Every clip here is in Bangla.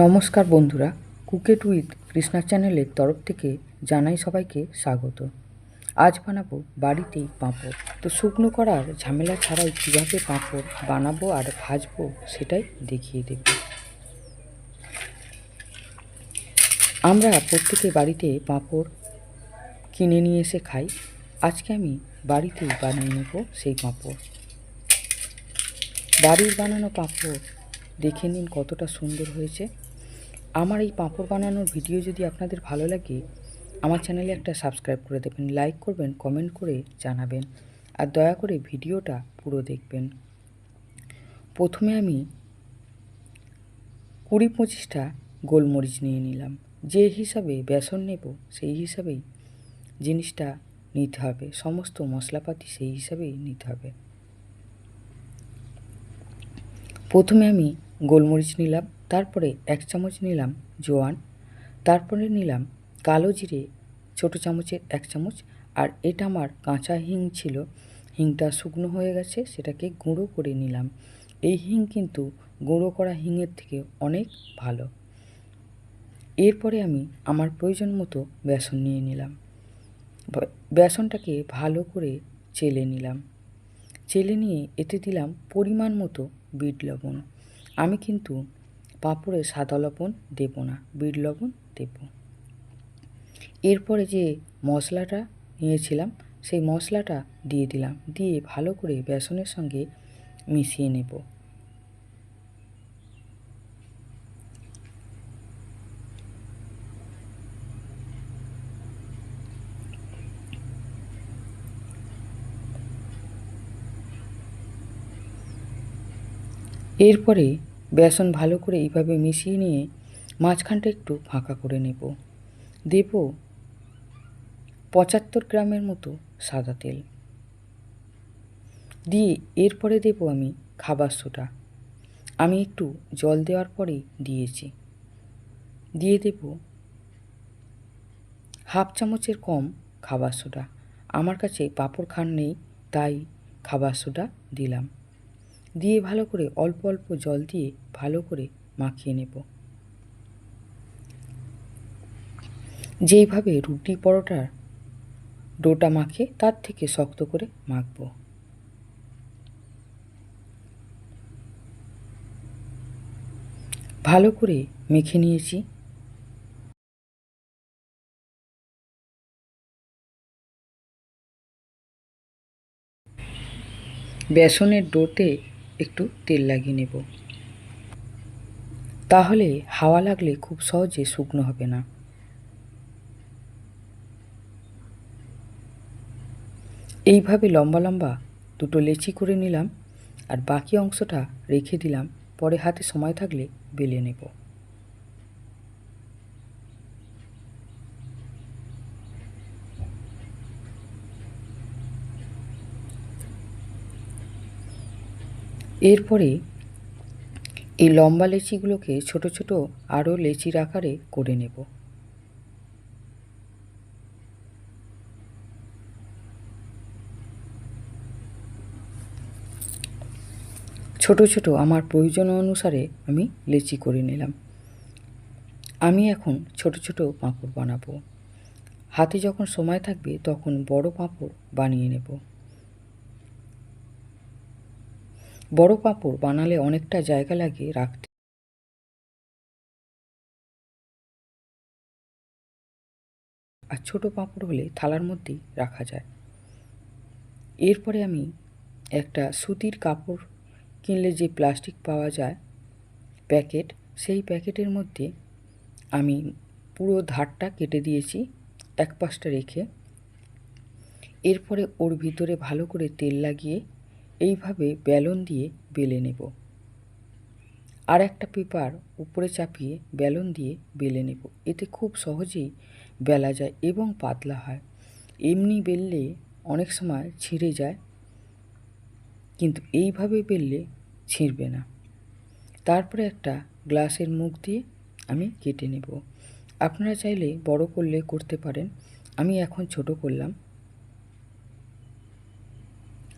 নমস্কার বন্ধুরা কুকেট উইথ কৃষ্ণা চ্যানেলের তরফ থেকে জানাই সবাইকে স্বাগত। আজ বানাবো বাড়িতেই পাঁপড়। তো শুকনো করার ঝামেলা ছাড়াই কীভাবে পাঁপড় বানাবো আর ভাজবো সেটাই দেখিয়ে দেব। আমরা প্রত্যেকে বাড়িতে পাঁপড় কিনে নিয়ে এসে খাই। আজকে আমি বাড়িতেই বানিয়ে নেব সেই পাঁপড়। বাড়ির বানানো পাঁপড় দেখে নিন কতটা সুন্দর হয়েছে। আমার এই পাঁপড় বানানোর ভিডিও যদি আপনাদের ভালো লাগে, আমার চ্যানেলে একটা সাবস্ক্রাইব করে দেবেন, লাইক করবেন, কমেন্ট করে জানাবেন, আর দয়া করে ভিডিওটা পুরো দেখবেন। প্রথমে আমি কুড়ি পঁচিশটা গোলমরিচ নিয়ে নিলাম। যে হিসাবে বেসন নেব, সেই হিসাবেই জিনিসটা নিতে হবে। সমস্ত মশলাপাতি সেই হিসাবেই নিতে হবে। প্রথমে আমি গোলমরিচ নিলাম, তারপরে এক চামচ নিলাম জোয়ান, তারপরে নিলাম কালো জিরে, ছোটো চামচের এক চামচ, আর এটা আমার কাঁচা হিং ছিল। হিংটা শুকনো হয়ে গেছে, সেটাকে গুঁড়ো করে নিলাম। এই হিং কিন্তু গুঁড়ো করা হিংয়ের থেকে অনেক ভালো। এরপরে আমি আমার প্রয়োজন মতো বেসন নিয়ে নিলাম। বেসনটাকে ভালো করে চেলে নিলাম। চেলে নিয়ে এতে দিলাম পরিমাণ মতো বিট লবণ। আমি কিন্তু পাঁপড়ে সাদা লবণ দেবো না, বিট লবণ দেব। এরপরে যে মশলাটা নিয়েছিলাম, সেই মশলাটা দিয়ে দিলাম, দিয়ে ভালো করে বেসনের সঙ্গে মিশিয়ে নেব। এরপরে বেসন ভালো করে এইভাবে মিশিয়ে নিয়ে মাঝখানটা একটু ফাঁকা করে নেব। দেব পঁচাত্তর গ্রামের মতো সাদা তেল। দিয়ে এরপরে দেব আমি খাবার সোডা। আমি একটু জল দেওয়ার পরে দিয়েছি। দিয়ে দেব হাফ চামচের কম খাবার সোডা। আমার কাছে পাঁপড় খান নেই, তাই খাবার সোডা দিলাম। দিয়ে ভালো করে অল্প অল্প জল দিয়ে ভালো করে মাখিয়ে নেব। যেইভাবে রুটি পরোটার ডোটা মাখে, তার থেকে শক্ত করে মাখব। ভালো করে মেখে নিয়েছি। বেসনের ডোতে একটু তেল লাগিয়ে নেব। তাহলে হাওয়া লাগলে খুব সহজে শুকনো হবে না। এইভাবে লম্বা লম্বা দুটো লেচি করে নিলাম আর বাকি অংশটা রেখে দিলাম। পরে হাতে সময় থাকলে বেলে নেব। এরপরে এই লম্বা লেচিগুলোকে ছোট ছোট আরও লেচির আকারে করে নেব। ছোট ছোট আমার প্রয়োজন অনুসারে আমি লেচি করে নিলাম। আমি এখন ছোট ছোট পাঁপড় বানাবো। হাতে যখন সময় থাকবে তখন বড় পাঁপড় বানিয়ে নেব। বড় পাঁপড় বানালে অনেকটা জায়গা লাগে রাখতে। আর ছোটো পাঁপড় হলে থালার মধ্যেই রাখা যায়। এরপরে আমি একটা সুতির কাপড় কিনলে যে প্লাস্টিক পাওয়া যায়, প্যাকেট, সেই প্যাকেটের মধ্যে আমি পুরো ধারটা কেটে দিয়েছি এক পাশটা রেখে। এরপরে ওর ভিতরে ভালো করে তেল লাগিয়ে এইভাবে বেলন দিয়ে বেলে নেব। আর একটা পেপার উপরে চাপিয়ে বেলন দিয়ে বেলে নেব। এতে খুব সহজেই বেলা যায় এবং পাতলা হয়। এমনি বেললে অনেক সময় ছিঁড়ে যায়, কিন্তু এইভাবে বেললে ছিঁড়বে না। তারপরে একটা গ্লাসের মুখ দিয়ে আমি কেটে নেব। আপনারা চাইলে বড় করলে করতে পারেন। আমি এখন ছোট করলাম।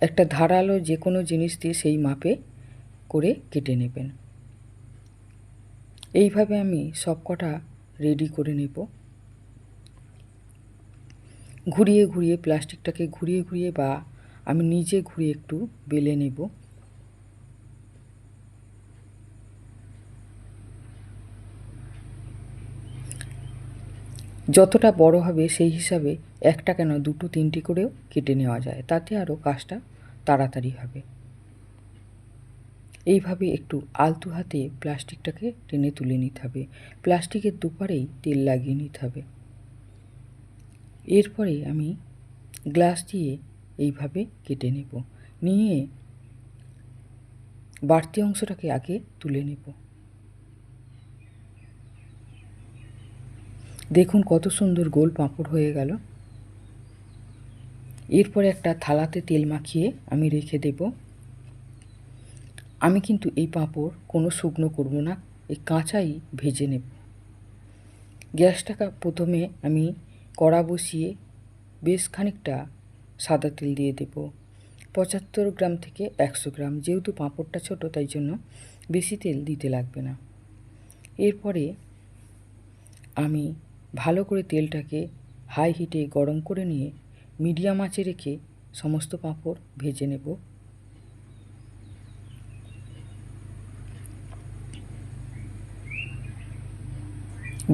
একটা ধারালো যে কোনো জিনিস দিয়ে সেই মাপে করে কেটে নেবেন। এইভাবে আমি সব কটা রেডি করে নেব। ঘুরিয়ে ঘুরিয়ে প্লাস্টিকটাকে ঘুরিয়ে ঘুরিয়ে বা আমি নিজে ঘুরিয়ে একটু বেলে নেব। যতটা বড় হবে সেই হিসাবে একটা কেন দুটো তিনটি করেও কেটে নেওয়া যায়, তাতে আরও কাজটা তাড়াতাড়ি হবে। এইভাবে একটু আলতু হাতে প্লাস্টিকটাকে টেনে তুলে নিতে হবে। প্লাস্টিকের দুপারেই তেল লাগিয়ে নিতে হবে। এরপরে আমি গ্লাস দিয়ে এইভাবে কেটে নেব। নিয়ে বাড়তি অংশটাকে আগে তুলে নেব। দেখুন কত সুন্দর গোল পাঁপড় হয়ে গেল। এরপরে একটা থালাতে তেল মাখিয়ে আমি রেখে দেব। আমি কিন্তু এই পাঁপড় কোনো শুকনো করব না, এই কাঁচাই ভেজে নেব। গ্যাসটাকে প্রথমে আমি কড়া বসিয়ে বেশ খানিকটা সাদা তেল দিয়ে দেব। পঁচাত্তর গ্রাম থেকে একশো গ্রাম, যেহেতু পাঁপড়টা ছোট, তাই জন্য বেশি তেল দিতে লাগবে না। এরপরে আমি ভালো করে তেলটাকে হাই হিটে গরম করে নিয়ে মিডিয়াম আঁচে রেখে সমস্ত পাঁপড় ভেজে নেব।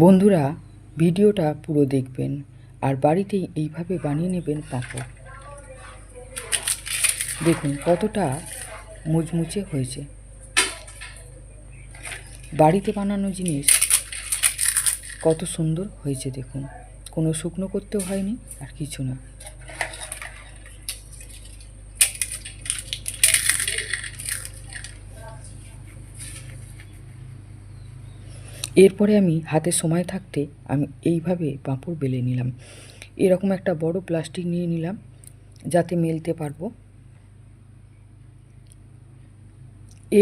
বন্ধুরা, ভিডিওটা পুরো দেখবেন আর বাড়িতেই এইভাবে বানিয়ে নেবেন পাঁপড়। দেখুন কতটা মুচমুচে হয়েছে। বাড়িতে বানানো জিনিস কত সুন্দর হয়েছে দেখুন। কোনো শুকনো করতেও হয়নি, আর কিছু না। এরপরে আমি হাতে সময় থাকতে আমি এইভাবে পাঁপড় বেলে নিলাম। এরকম একটা বড় প্লাস্টিক নিয়ে নিলাম, যাতে মেলতে পারব।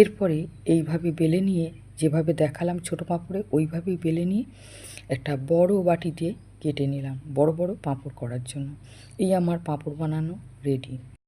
এরপরে এইভাবে বেলে নিয়ে যেভাবে দেখালাম ছোটো পাঁপড়ে, ওইভাবেই বেলে নিয়ে একটা বড় বাটিতে কেটে নিলাম, বড় বড় পাঁপড় করার জন্য। এই আমার পাঁপড় বানানো রেডি